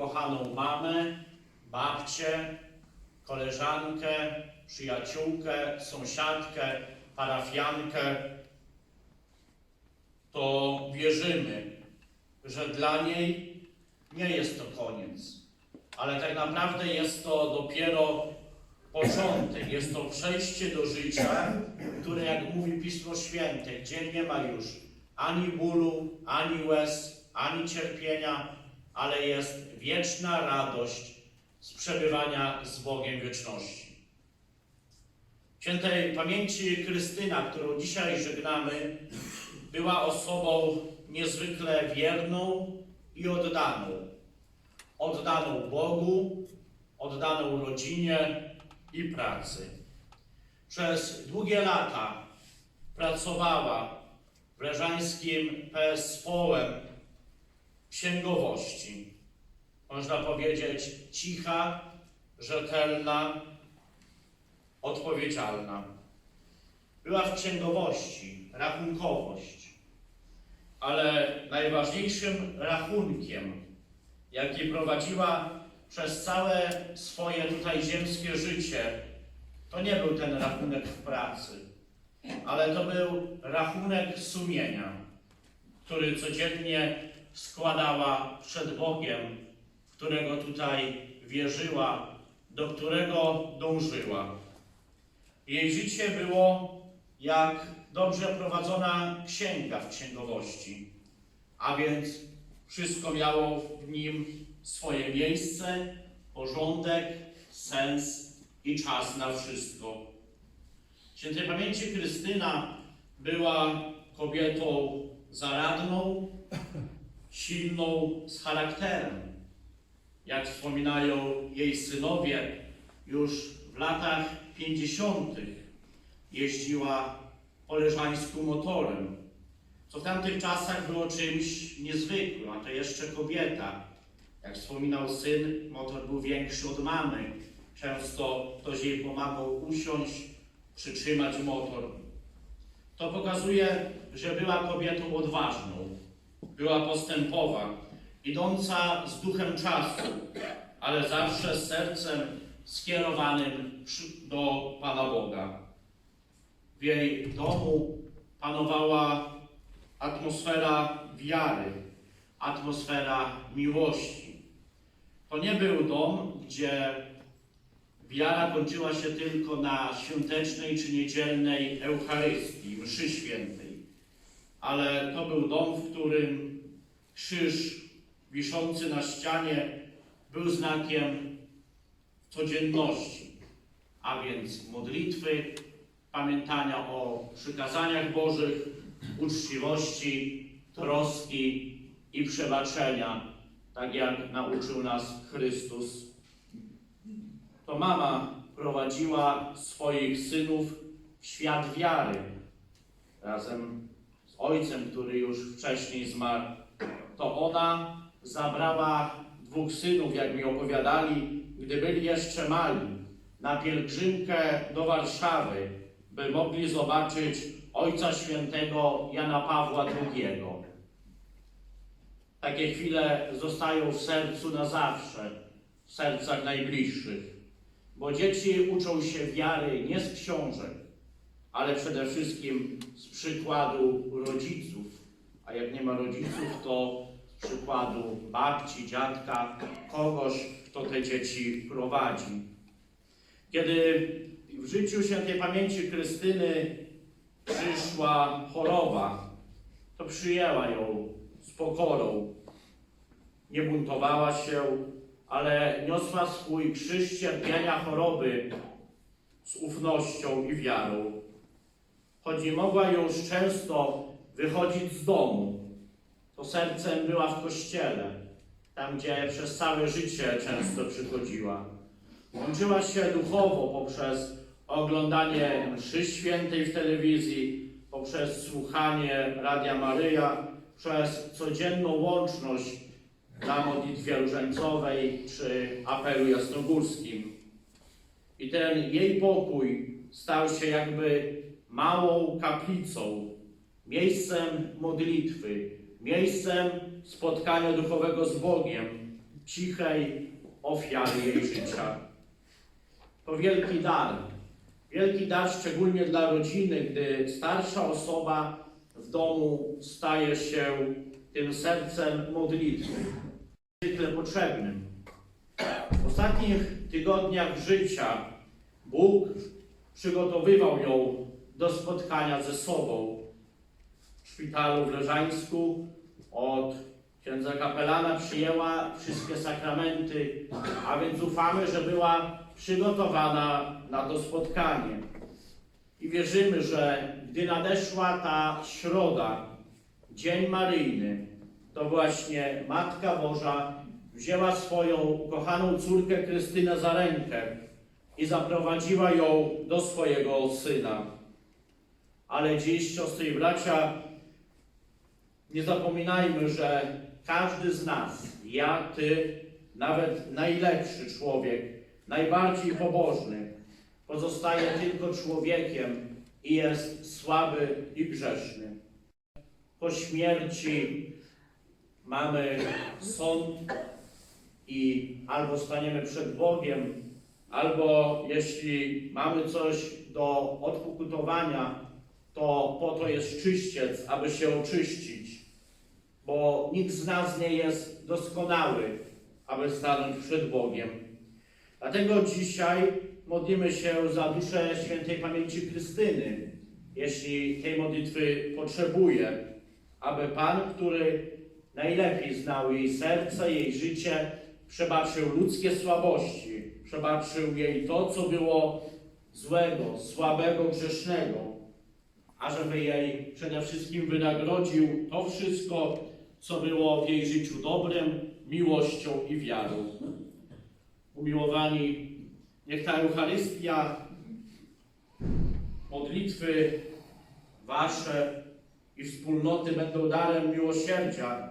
ukochaną mamę, babcię, koleżankę, przyjaciółkę, sąsiadkę, parafiankę, to wierzymy, że dla niej nie jest to koniec, ale tak naprawdę jest to dopiero początek, jest to przejście do życia, które, jak mówi Pismo Święte, gdzie nie ma już ani bólu, ani łez, ani cierpienia, ale jest wieczna radość z przebywania z Bogiem wieczności. Świętej pamięci Krystyna, którą dzisiaj żegnamy, była osobą niezwykle wierną i oddaną. Oddaną Bogu, oddaną rodzinie i pracy. Przez długie lata pracowała w leżańskim PSPOłem księgowości. Można powiedzieć cicha, rzetelna, odpowiedzialna. Była w księgowości, rachunkowość, ale najważniejszym rachunkiem, jaki prowadziła przez całe swoje tutaj ziemskie życie, to nie był ten rachunek w pracy, ale to był rachunek sumienia, który codziennie składała przed Bogiem, którego tutaj wierzyła, do którego dążyła. Jej życie było jak dobrze prowadzona księga w księgowości, a więc wszystko miało w nim swoje miejsce, porządek, sens i czas na wszystko. Świętej pamięci Krystyna była kobietą zaradną, silną z charakterem. Jak wspominają jej synowie, już w latach 50. jeździła poleżańsku motorem, co w tamtych czasach było czymś niezwykłym, a to jeszcze kobieta. Jak wspominał syn, motor był większy od mamy. Często ktoś jej pomagał usiąść, przytrzymać motor. To pokazuje, że była kobietą odważną, była postępowa, idąca z duchem czasu, ale zawsze z sercem skierowanym do Pana Boga. W jej domu panowała atmosfera wiary, atmosfera miłości. To nie był dom, gdzie wiara kończyła się tylko na świątecznej czy niedzielnej Eucharystii, mszy świętej, ale to był dom, w którym krzyż wiszący na ścianie był znakiem codzienności, a więc modlitwy, pamiętania o przykazaniach Bożych, uczciwości, troski i przebaczenia, tak jak nauczył nas Chrystus. To mama prowadziła swoich synów w świat wiary razem z ojcem, który już wcześniej zmarł. To ona zabrała dwóch synów, jak mi opowiadali, gdy byli jeszcze mali, na pielgrzymkę do Warszawy, by mogli zobaczyć Ojca Świętego Jana Pawła II. Takie chwile zostają w sercu na zawsze, w sercach najbliższych, bo dzieci uczą się wiary nie z książek, ale przede wszystkim z przykładu rodziców. A jak nie ma rodziców, to przykładu babci, dziadka, kogoś, kto te dzieci prowadzi. Kiedy w życiu świętej pamięci Krystyny przyszła choroba, to przyjęła ją z pokorą. Nie buntowała się, ale niosła swój krzyż cierpienia choroby z ufnością i wiarą. Choć nie mogła już często wychodzić z domu, to sercem była w kościele, tam gdzie przez całe życie często przychodziła. Łączyła się duchowo poprzez oglądanie mszy świętej w telewizji, poprzez słuchanie Radia Maryja, przez codzienną łączność na modlitwie różańcowej czy apelu jasnogórskim. I ten jej pokój stał się jakby małą kaplicą, miejscem modlitwy, miejscem spotkania duchowego z Bogiem, cichej ofiary jej życia. To wielki dar. Wielki dar szczególnie dla rodziny, gdy starsza osoba w domu staje się tym sercem modlitwy, zwykle potrzebnym. W ostatnich tygodniach życia Bóg przygotowywał ją do spotkania ze sobą. Szpitalu w Leżańsku od księdza kapelana przyjęła wszystkie sakramenty, a więc ufamy, że była przygotowana na to spotkanie. I wierzymy, że gdy nadeszła ta środa, Dzień Maryjny, to właśnie Matka Boża wzięła swoją ukochaną córkę Krystynę za rękę i zaprowadziła ją do swojego syna. Ale dziś, siostry i bracia, nie zapominajmy, że każdy z nas, ja, ty, nawet najlepszy człowiek, najbardziej pobożny, pozostaje tylko człowiekiem i jest słaby i grzeszny. Po śmierci mamy sąd i albo staniemy przed Bogiem, albo jeśli mamy coś do odpokutowania, to po to jest czyściec, aby się oczyścić. Bo nikt z nas nie jest doskonały, aby stanąć przed Bogiem. Dlatego dzisiaj modlimy się za duszę świętej pamięci Krystyny, jeśli tej modlitwy potrzebuje, aby Pan, który najlepiej znał jej serce, jej życie, przebaczył ludzkie słabości, przebaczył jej to, co było złego, słabego, grzesznego, ażeby jej przede wszystkim wynagrodził to wszystko, co było w jej życiu dobrem, miłością i wiarą. Umiłowani, niech ta Eucharystia, modlitwy Wasze i wspólnoty będą darem miłosierdzia,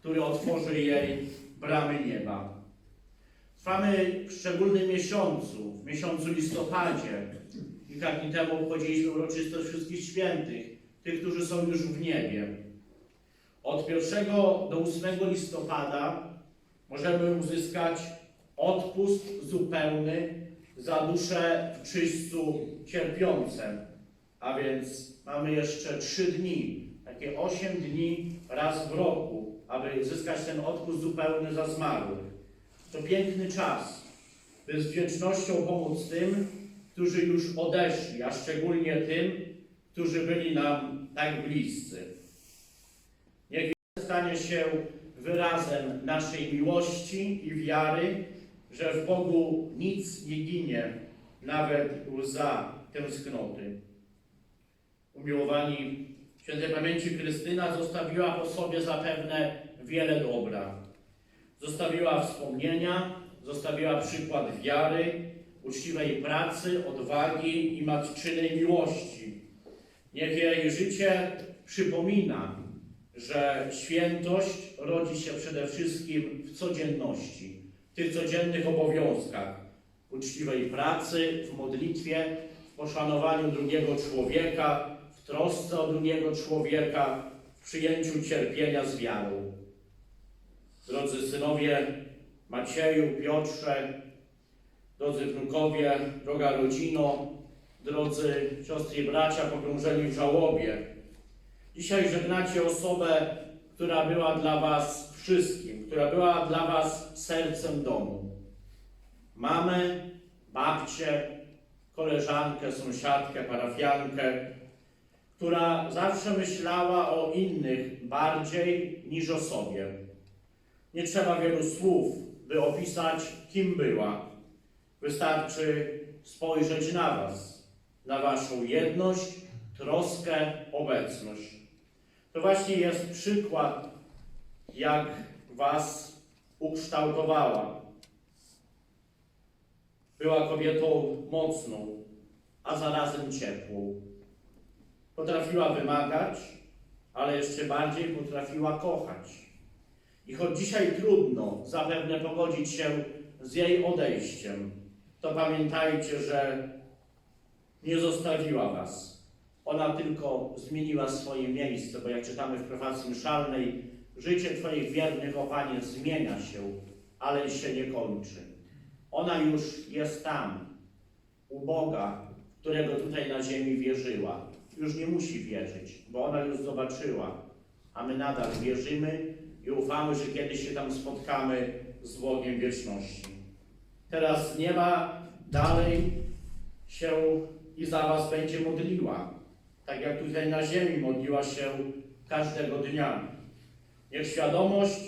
który otworzy jej bramy nieba. Trwamy w szczególnym miesiącu, w miesiącu listopadzie. Kilka dni temu obchodziliśmy uroczystość Wszystkich Świętych, tych, którzy są już w niebie. Od 1 do 8 listopada możemy uzyskać odpust zupełny za dusze w czyśćcu cierpiące. A więc mamy jeszcze 3 dni, takie 8 dni raz w roku, aby zyskać ten odpust zupełny za zmarłych. To piękny czas, by z wdzięcznością pomóc tym, którzy już odeszli, a szczególnie tym, którzy byli nam tak bliscy. Stanie się wyrazem naszej miłości i wiary, że w Bogu nic nie ginie, nawet łza tęsknoty. Umiłowani, świętej pamięci Krystyna zostawiła po sobie zapewne wiele dobra. Zostawiła wspomnienia, zostawiła przykład wiary, uczciwej pracy, odwagi i matczynej miłości. Niech jej życie przypomina, że świętość rodzi się przede wszystkim w codzienności, w tych codziennych obowiązkach, w uczciwej pracy, w modlitwie, w poszanowaniu drugiego człowieka, w trosce o drugiego człowieka, w przyjęciu cierpienia z wiarą. Drodzy synowie Macieju, Piotrze, drodzy wnukowie, droga rodzino, drodzy siostry i bracia pogrążeni w żałobie. Dzisiaj żegnacie osobę, która była dla Was wszystkim, która była dla Was sercem domu. Mamę, babcię, koleżankę, sąsiadkę, parafiankę, która zawsze myślała o innych bardziej niż o sobie. Nie trzeba wielu słów, by opisać, kim była. Wystarczy spojrzeć na Was, na Waszą jedność, troskę, obecność. To właśnie jest przykład, jak Was ukształtowała. Była kobietą mocną, a zarazem ciepłą. Potrafiła wymagać, ale jeszcze bardziej potrafiła kochać. I choć dzisiaj trudno zapewne pogodzić się z jej odejściem, to pamiętajcie, że nie zostawiła Was. Ona tylko zmieniła swoje miejsce, bo jak czytamy w prefacji mszalnej, życie Twoich wiernych, o Panie, zmienia się, ale się nie kończy. Ona już jest tam, u Boga, którego tutaj na ziemi wierzyła. Już nie musi wierzyć, bo ona już zobaczyła, a my nadal wierzymy i ufamy, że kiedyś się tam spotkamy z Bogiem wieczności. Teraz z nieba dalej się i za was będzie modliła, tak jak tutaj na ziemi modliła się każdego dnia. Niech świadomość,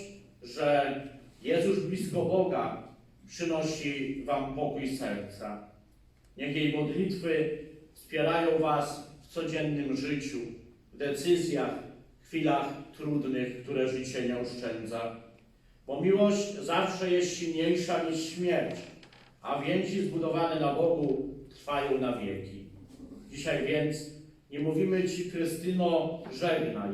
że już blisko Boga, przynosi wam pokój serca. Niech jej modlitwy wspierają was w codziennym życiu, w decyzjach, chwilach trudnych, które życie nie oszczędza. Bo miłość zawsze jest silniejsza niż śmierć, a więzi zbudowane na Bogu trwają na wieki. Dzisiaj więc nie mówimy Ci, Krystyno, żegnaj,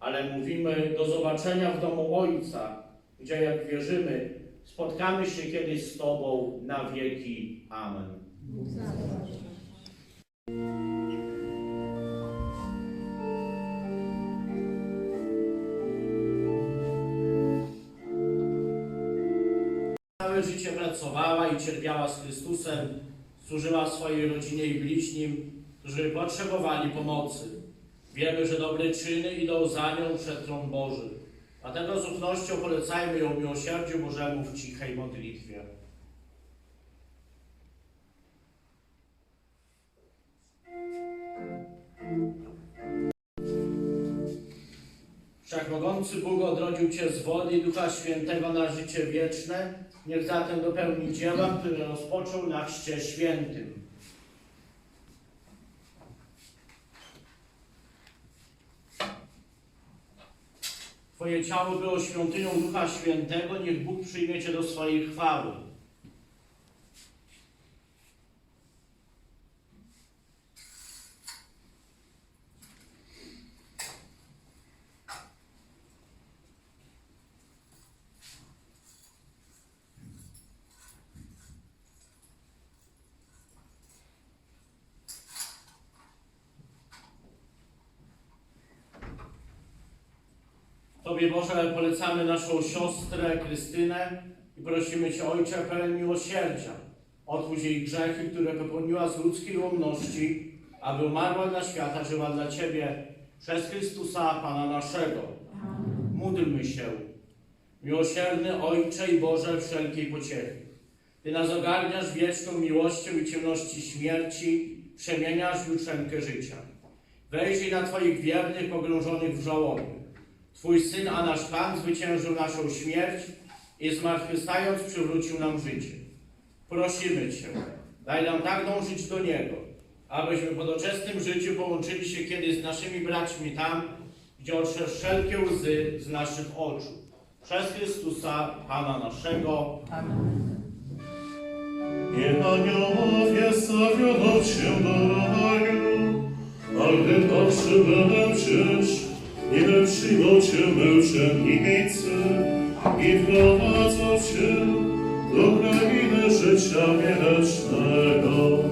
ale mówimy do zobaczenia w domu Ojca, gdzie jak wierzymy, spotkamy się kiedyś z Tobą na wieki. Amen. Całe życie pracowała i cierpiała z Chrystusem, służyła swojej rodzinie i bliźnim, którzy potrzebowali pomocy. Wiemy, że dobre czyny idą za nią przed tron Boży. Dlatego z ufnością polecajmy ją miłosierdziu Bożemu w cichej modlitwie. Wszechmogący Bóg odrodził Cię z wody i Ducha Świętego na życie wieczne. Niech zatem dopełni dzieła, które rozpoczął na chrzcie świętym. Twoje ciało było świątynią Ducha Świętego, niech Bóg przyjmie Cię do swojej chwały. Tobie Boże polecamy naszą siostrę Krystynę i prosimy Cię Ojcze pełen miłosierdzia. Otwórz jej grzechy, które popełniła z ludzkiej łomności, aby umarła dla świata, żyła dla Ciebie przez Chrystusa Pana naszego. Módlmy się. Miłosierny Ojcze i Boże wszelkiej pociechy. Ty nas ogarniasz wieczną miłością i ciemności śmierci, przemieniasz jutrzenkę życia. Wejrzyj na Twoich wiernych pogrążonych w żałobie. Twój Syn, a nasz Pan zwyciężył naszą śmierć i zmartwychwstając przywrócił nam życie. Prosimy Cię, daj nam tak dążyć do Niego, abyśmy po doczesnym życiu połączyli się kiedyś z naszymi braćmi tam, gdzie otrze wszelkie łzy z naszych oczu. Przez Chrystusa, Pana naszego. Niech aniołowie zawiodą cię do raju, a gdy tak przybędę nie przyjmą cię męczennicy i wprowadzą cię do krainy życia wiecznego.